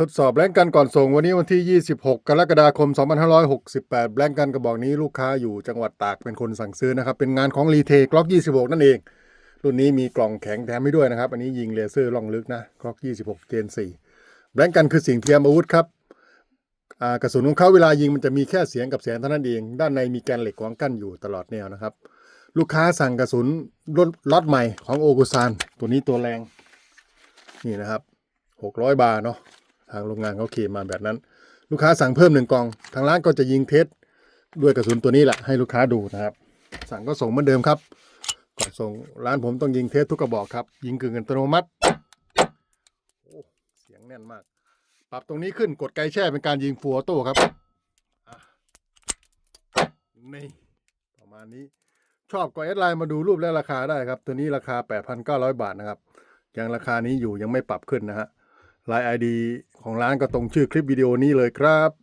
ทดสอบแบงก์กันก่อนส่งวันนี้วันที่ 26 กรกฎาคม 2568 แบงก์กันกระบอกนี้ลูกค้าอยู่จังหวัดตากเป็นคนสั่งซื้อนะครับ เป็นงานของรีเทกล็อก 26 นั่นเอง รุ่นนี้มีกล่องแข็งแถมให้ด้วยนะครับ อันนี้ยิงเลเซอร์ล่องลึกนะกล็อก 26 เจน 4 แบงก์กันคือสิ่งเทียมอาวุธครับกระสุนของเขาเวลายิงมันจะมีแค่เสียงกับแสงเท่านั้นเอง ด้านในมีแกนเหล็กขวางกั้นอยู่ตลอดแนวนะครับ ลูกค้าสั่งกระสุนรถล็อตใหม่ของโอกุซานตัวนี้ตัวแรงนี่นะครับ 600 บาทเนาะ ทางโรงงานเขาเคลมมาแบบนั้น ลูกค้าสั่งเพิ่มหนึ่งกล่อง ทางร้านก็จะยิงเทสด้วยกระสุนตัวนี้แหละให้ลูกค้าดูนะครับ สั่งก็ส่งเหมือนเดิมครับ ก่อนส่งร้านผมต้องยิงเทสทุกกระบอกครับ ยิงกึ่งอัตโนมัติโอ้เสียงแน่นมาก ปรับตรงนี้ขึ้นกดไกลแช่เป็นการยิงฟัวโต้ครับนี่ประมาณนี้ชอบก็แอดไลน์มาดูรูปและราคาได้ครับ ตัวนี้ราคา 8,900 บาทนะครับ ยังราคานี้อยู่ยังไม่ปรับขึ้นนะฮะ ไลน์ไอดีของร้านก็ตรงชื่อคลิปวิดีโอนี้เลยครับ